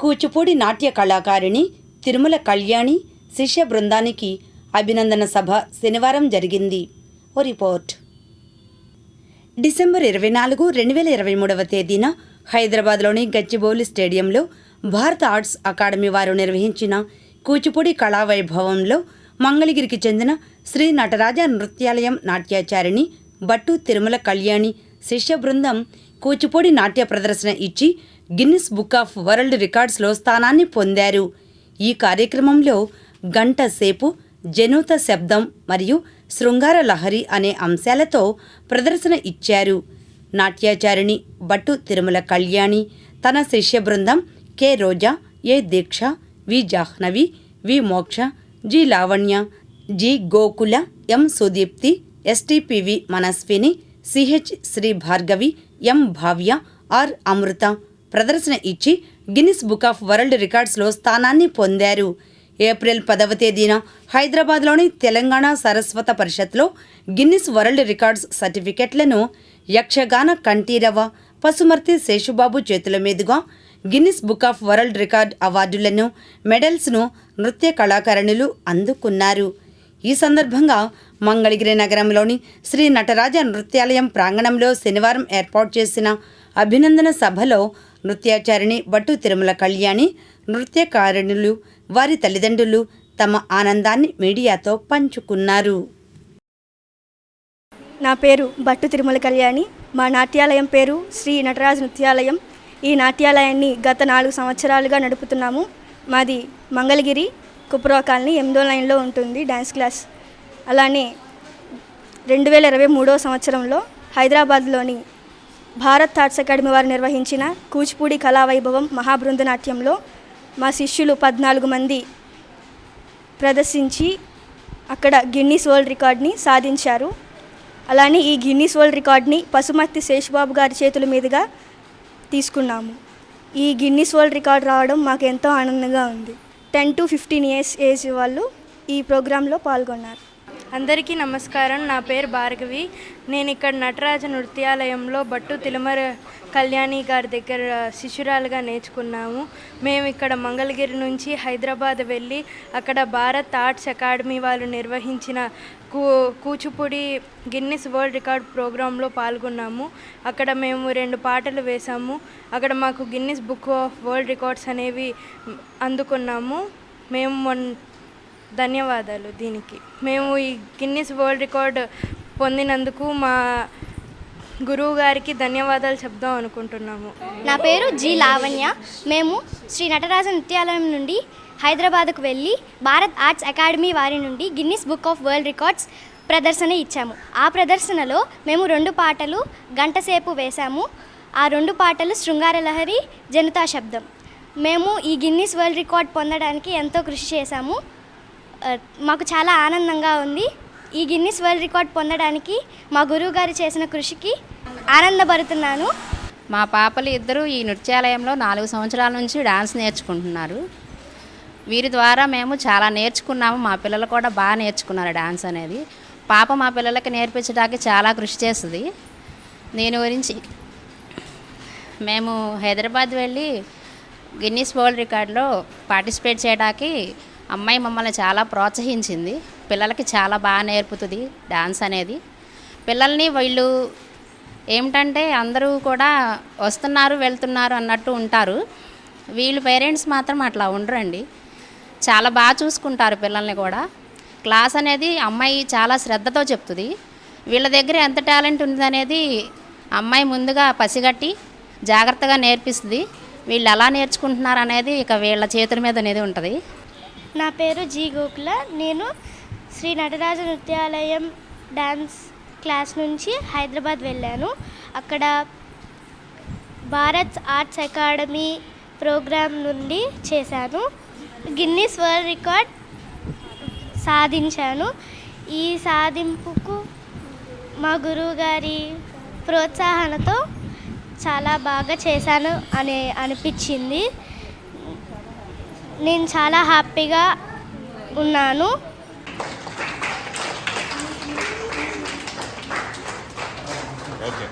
కూచిపూడి నాట్య కళాకారిణి తిరుమల కళ్యాణి శిష్య బృందానికి అభినందన సభ శనివారం జరిగింది. ఓ రిపోర్ట్. డిసెంబర్ ఇరవై నాలుగు రెండు వేల ఇరవై మూడవ తేదీన హైదరాబాద్లోని గచ్చిబౌలి స్టేడియంలో భారత ఆర్ట్స్ అకాడమీ వారు నిర్వహించిన కూచిపూడి కళావైభవంలో మంగళగిరికి చెందిన శ్రీ నటరాజ నృత్యాలయం నాట్యాచారిణి బట్టు తిరుమల కళ్యాణి శిష్య బృందం కూచిపూడి నాట్య ప్రదర్శన ఇచ్చి గిన్నిస్ బుక్ ఆఫ్ వరల్డ్ రికార్డ్స్లో స్థానాన్ని పొందారు. ఈ కార్యక్రమంలో గంట సేపు జనూత శబ్దం మరియు శృంగార లహరి అనే అంశాలతో ప్రదర్శన ఇచ్చారు. నాట్యాచారిణి బట్టు తిరుమల కళ్యాణి తన శిష్య బృందం కె. రోజా ఏ. దీక్ష V. Jahnavi V. Moksha G. Lavanya G. Gokula M. Sudeepti STPV Manaswini CH Sri Bhargavi M. Bhavya R. Amrutha ప్రదర్శన ఇచ్చి గిన్నిస్ బుక్ ఆఫ్ వరల్డ్ రికార్డ్స్లో స్థానాన్ని పొందారు. ఏప్రిల్ పదవ తేదీన హైదరాబాద్లోని తెలంగాణ సరస్వత పరిషత్లో గిన్నిస్ వరల్డ్ రికార్డ్స్ సర్టిఫికెట్లను యక్షగాన కంఠీరవ పసుమర్తి శేషుబాబు చేతుల మీదుగా Guinness book of world record అవార్డులను మెడల్స్ను నృత్య కళాకారిణులు అందుకున్నారు. ఈ సందర్భంగా మంగళగిరి నగరంలోని శ్రీ నటరాజ నృత్యాలయం ప్రాంగణంలో శనివారం ఏర్పాటు చేసిన అభినందన సభలో నృత్యాచారిణి బట్టు తిరుమల కళ్యాణి నృత్యకారిణులు వారి తల్లిదండ్రులు తమ ఆనందాన్ని మీడియాతో పంచుకున్నారు. నా పేరు భట్టు తిరుమల కళ్యాణి. మా నాట్యాలయం పేరు శ్రీ నటరాజ్ నృత్యాలయం. ఈ నాట్యాలయాన్ని గత నాలుగు సంవత్సరాలుగా నడుపుతున్నాము. మాది మంగళగిరి కుప్రో కాలనీ ఎనిమిదో లైన్లో ఉంటుంది డ్యాన్స్ క్లాస్. అలానే రెండు వేల ఇరవై మూడో సంవత్సరంలో హైదరాబాద్లోని భారత్ ఆర్ట్స్ అకాడమీ వారు నిర్వహించిన కూచిపూడి కళావైభవం మహాబృంద నాట్యంలో మా శిష్యులు పద్నాలుగు మంది ప్రదర్శించి అక్కడ గిన్నీస్ వరల్డ్ రికార్డ్ని సాధించారు. అలానే ఈ గిన్నీస్ వరల్డ్ రికార్డ్ని పసుమర్తి శేషబాబు గారి చేతుల మీదుగా తీసుకున్నాము. ఈ గిన్నీస్ వరల్డ్ రికార్డ్ రావడం మాకు ఎంతో ఆనందంగా ఉంది. Ten to fifteen years age వాళ్ళు ఈ ప్రోగ్రాంలో పాల్గొన్నారు. అందరికీ నమస్కారం. నా పేరు భార్గవి. నేను ఇక్కడ నటరాజ నృత్యాలయంలో బట్టు తిలమర కళ్యాణి గారి దగ్గర శిష్యురాలుగా నేర్చుకున్నాము. మేము ఇక్కడ మంగళగిరి నుంచి హైదరాబాద్ వెళ్ళి అక్కడ భారత్ ఆర్ట్స్ అకాడమీ వాళ్ళు నిర్వహించిన కూ కూచిపూడి గిన్నిస్ వరల్డ్ రికార్డ్ ప్రోగ్రాంలో పాల్గొన్నాము. అక్కడ మేము రెండు పాటలు వేసాము అక్కడ మాకు Guinness book of world records అనేవి అందుకున్నాము. మేము మొన్ ధన్యవాదాలు దీనికి. మేము ఈ గిన్నిస్ వరల్డ్ రికార్డ్ పొందినందుకు మా గురువు గారికి ధన్యవాదాలు చెప్దాం అనుకుంటున్నాము. నా పేరు జి లావణ్య. మేము శ్రీ నటరాజ నృత్యాలయం నుండి హైదరాబాద్కు వెళ్ళి భారత్ ఆర్ట్స్ అకాడమీ వారి నుండి Guinness book of world records ప్రదర్శన ఇచ్చాము. ఆ ప్రదర్శనలో మేము రెండు పాటలు గంటసేపు వేశాము. ఆ రెండు పాటలు శృంగార లహరి జనతా శబ్దం. మేము ఈ గిన్నిస్ వరల్డ్ రికార్డ్ పొందడానికి ఎంతో కృషి చేశాము. మాకు చాలా ఆనందంగా ఉంది. ఈ గిన్నిస్ వరల్డ్ రికార్డ్ పొందడానికి మా గురువు గారు చేసిన కృషికి ఆనందపడుతున్నాను. మా పాపలు ఇద్దరు ఈ నృత్యాలయంలో నాలుగు సంవత్సరాల నుంచి డాన్స్ నేర్చుకుంటున్నారు. వీరి ద్వారా మేము చాలా నేర్చుకున్నాము. మా పిల్లలు కూడా బాగా నేర్చుకున్నారు డాన్స్ అనేది. పాప మా పిల్లలకి నేర్పించడానికి చాలా కృషి చేస్తుంది. దీని గురించి మేము హైదరాబాద్ వెళ్ళి గిన్నీస్ వరల్డ్ రికార్డులో పార్టిసిపేట్ చేయడానికి అమ్మాయి మమ్మల్ని చాలా ప్రోత్సహించింది. పిల్లలకి చాలా బాగా నేర్పుతుంది డాన్స్ అనేది. పిల్లల్ని వీళ్ళు ఏమిటంటే అందరూ కూడా వస్తున్నారు వెళ్తున్నారు అన్నట్టు ఉంటారు. వీళ్ళు పేరెంట్స్ మాత్రం అట్లా ఉండరండి. చాలా బాగా చూసుకుంటారు పిల్లల్ని కూడా. క్లాస్ అనేది అమ్మాయి చాలా శ్రద్ధతో చెప్తుంది. వీళ్ళ దగ్గర ఎంత టాలెంట్ ఉందనేది అమ్మాయి ముందుగా పసిగట్టి జాగ్రత్తగా నేర్పిస్తుంది. వీళ్ళు ఎలా నేర్చుకుంటున్నారు అనేది ఇక వీళ్ళ చేతుల మీద అనేది ఉంటుంది. నా పేరు జీ గోకుల. నేను శ్రీ నటరాజ నృత్యాలయం డ్యాన్స్ క్లాస్ నుంచి హైదరాబాద్ వెళ్ళాను. అక్కడ భారత్ ఆర్ట్స్ అకాడమీ ప్రోగ్రాం నుండి చేశాను. గిన్నీస్ వరల్డ్ రికార్డ్ సాధించాను. ఈ సాధింపుకు మా గురువు గారి ప్రోత్సాహనతో చాలా బాగా చేశాను అని అనిపించింది. నేను చాలా హ్యాపీగా ఉన్నాను. ఓకే.